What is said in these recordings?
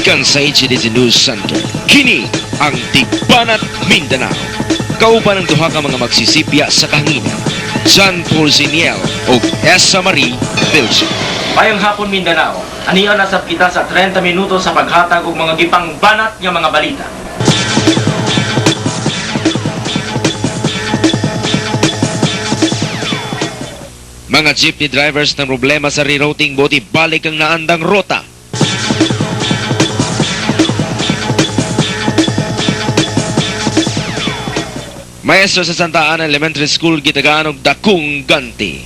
Gikan sa HDZ News Center. Kini ang Tigbanat Mindanao. Kauban ng duha ka mga magsisipya sa kahanginan. John Porziniel o Esa Marie Vilche. Mayang hapon Mindanao, aniya nasab kita sa 30 minuto sa paghatag og mga gipang banat nga mga balita. Mga jeepney drivers ng problema sa rerouting buti balik ang naandang rota. Maestro sa Santa Ana Elementary School gitagaan og dakong ganti.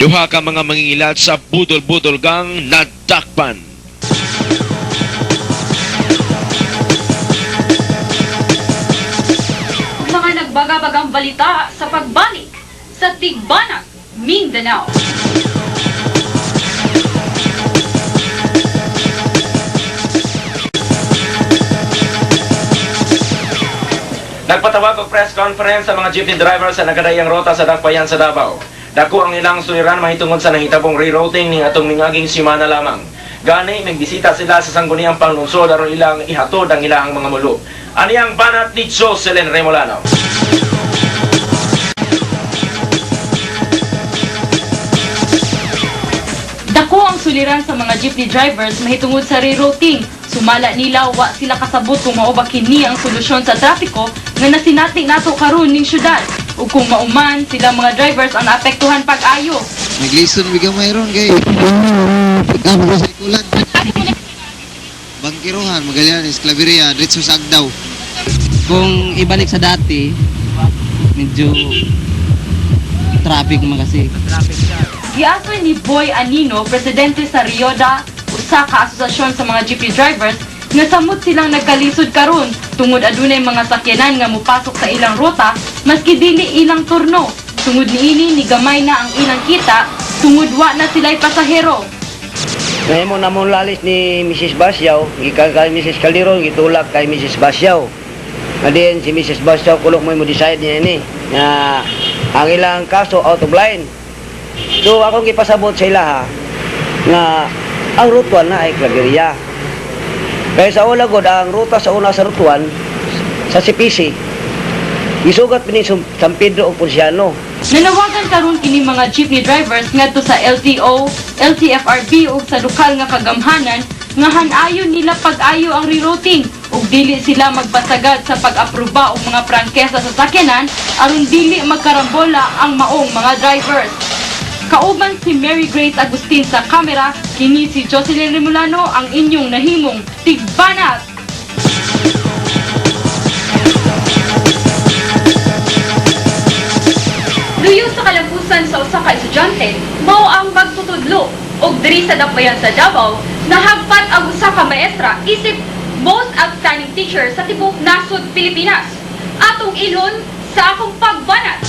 Duha ka mga mangingilat sa budol-budol gang nadakpan. mga nagbagabagang balita sa pagbalik sa Tigbanat, Mindanao. Nagpatawag og press conference sa mga jeepney drivers sa nagadayang rota sa Dakbayan sa Davao. Dako ang ilang suliran mahitungod sa nahitabong rerouting ning atong mingaging simana lamang. Gani nagbisita sila sa sangguniang panglungsod aron ilang ihatod ang ilang mga mulo. Ani ang banat ni Jocelyn Remolano. Dako ang suliran sa mga jeepney drivers mahitungod sa rerouting. Sumala nila wa sila kasabot kung mao ba kini ang solusyon sa trapiko nga nasinati nato karon ning syudad. Ug kung mauman sila mga drivers ang naapektuhan pag-ayo. Naglison biga mayroon kay Pagkama ko sa ikulan Bangkirohan, Magallanes, Claveria, Dritso sa Agdaw kung ibalik sa dati, medyo traffic man kasi. Giasoy ni Boy Anino, presidente sa Rioda, usa ka asosasyon sa mga jeepney drivers, nga samot silang nagkalisod karon tungod adunay mga sakyanan nga mupasok sa ilang ruta maski dili ilang turno. Tungod niini ni gamay na ang ilang kita, tungod wa na sila'y pasahero. Nahimo na mong lalis ni Mrs. Basyaw, gikan kay Mrs. Calderon, gitulak kay Mrs. Basyaw. Adin si Mrs. Basyaw kulok mo mo decide niya ni na ang ilang kaso out of line. So akong gipasabot sa ilaha nga ang rutuan na ay Claveria. Kaya sa una gud ang ruta sa una sa rutuan sa CPC Isugat pini sa San Pedro o Ponciano. Nanawagan karon kini mga jeepney drivers ngadto sa LTO, LTFRB ug sa lokal nga kagamhanan nga hanayon nila pag-ayo ang rerouting ug dili sila magpasagad sa pag-aproba og mga prangkesa sa sakyanan aron dili magkarambola ang maong mga drivers. Kauban si Mary Grace Agustin sa kamera, kini si Jocelyn Remulano ang inyong nahimong tigbanat. Luyo sa kalampusan sa usa ka estudyante, mao ang magtutudlo og diri sa dakbayan sa Davao nahagpat ang usa ka maestra isip most outstanding teacher sa tibok nasod Pilipinas. Atong ilon sa akong pagbanat.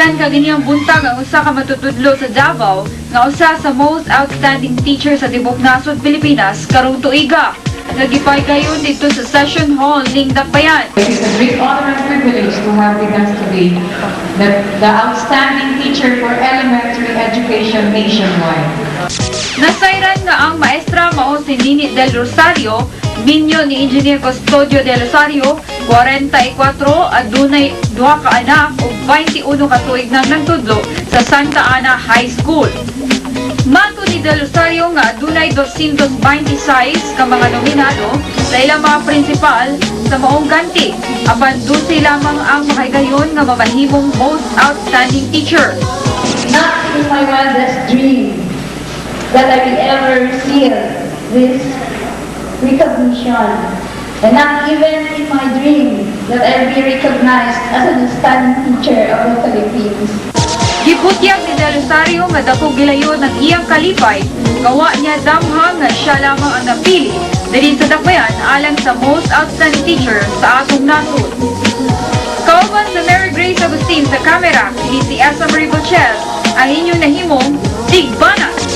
Itanigan ka ganiyang buntag ang usa ka matutudlo sa Davao nga usa sa most outstanding teacher sa tibok nasod Pilipinas karong tuiga. Nagipaygayon dito sa session hall ning Dakbayan. It is a great honor and privilege to have with us today the, the outstanding teacher for elementary education nationwide. Nasayran nga ang maestra mao si Nini Del Rosario, minyo ni Engineer Custodio Del Rosario, 44 adunay duha ka anak ug 21 ka tuig nang nagtudlo sa Santa Ana High School. Mato ni Del Rosario nga adunay 226 ka mga nominado sa ilang mga prinsipal sa maong ganti. Apan 12 lamang ang makaigayon nga mamahimong most outstanding teacher. Not in my wildest dream that I will ever receive this recognition. And not even in my dream that I will be recognized as an outstanding teacher of the Philippines. Giputyag ni Del Rosario nga dako gilayon ang iyang kalipay, gawa niya damhang nga siya lamang ang napili diri sa dakbayan alang sa most outstanding teacher sa atong nasod. Kauban sa Mary Grace Agustin sa kamera, kini si Esa Marie Bochel, ang inyong nahimong Tigbanat.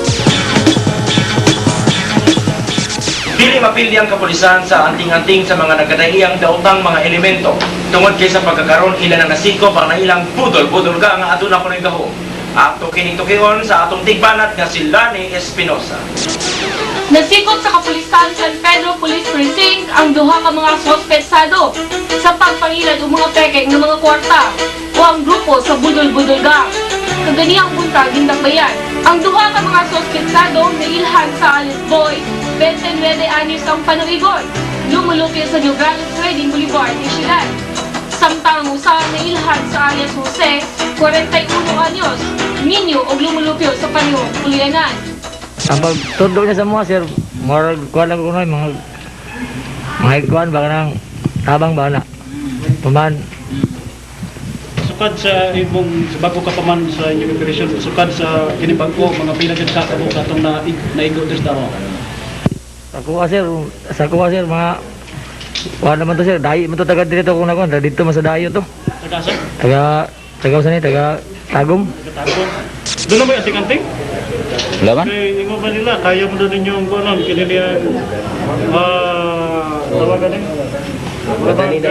Dili mapildi ang kapulisan sa anting-anting sa mga nagkadaiyang daotang mga elemento. Tungod kay sa pagkakaroon ilan na nasikop ang nailang budol-budol ka nga ato na ko gaho. Ato kining sa atong tigbanat nga si Lani Espinosa. Nasikop sa kapulisan San Pedro Police Precinct ang duha ka mga sospetsado sa pagpangilad o mga peke ng mga kwarta o ang grupo sa Budol-Budol Gang. Kagani ang buntag gindabayan. Ang duha ka mga sospetsado nailhan sa Alice Boy, 29 anis ang panuigon. Lumulupyo sa Nogales Trading Boulevard ni. Samtang ang usa nailhan sa alias Jose, 41 anyos, ninyo o lumulupyo sa panihong Pulianan. Ang pagtudlo niya sa mga sir, moral kuan lang ko na mga mga kuan ba nang tabang ba na. Paman sukad sa imong sa bago ka pa man sa inyong operation sukad sa kini bangko mga pila kamo katong na naigo des ako ka sir, sa ka sir. Mga kuan naman to sir, dayi man to taga dito kung nakuan, dito man sa dayo to. nagasa Taga taga sa ni taga Tagum. katagong doon na ba yung anting-anting? Wala man? Kaya ingo ba nila, kaya mo doon ninyong kuanon, kini niya, ah, tawagan eh.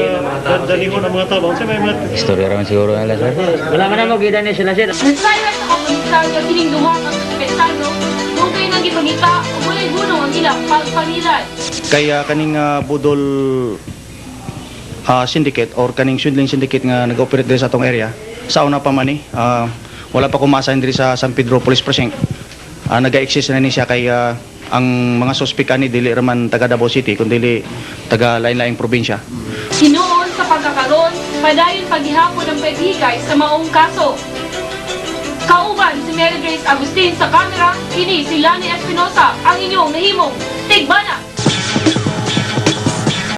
Dadalihon ang mga tao. Sa may mga Istorya raman siguro nila sir. Wala man mo gida ni sila sir. Nagsaya sa kapulisan nga kining duha ka sospetsado dugay nga gipangita ug walay gunong ang ilang pagpangilad. kaya kaning ah, budol ah, syndicate or kaning swindling syndicate nga nag-operate diri sa atong area sa una pa man ni ah, wala pa kumasahin diri sa San Pedro Police Precinct Ah, naga-exist na ni siya kay ah, ang mga suspect ani dili raman taga Davao City kundi taga lain-laing probinsya Hinuon sa pagkakaroon, padayon paghihapon ang paghigay sa maong kaso. Kauban si Mary Grace Agustin sa kamera, kini si Lani Espinosa ang inyong nahimong Tigbana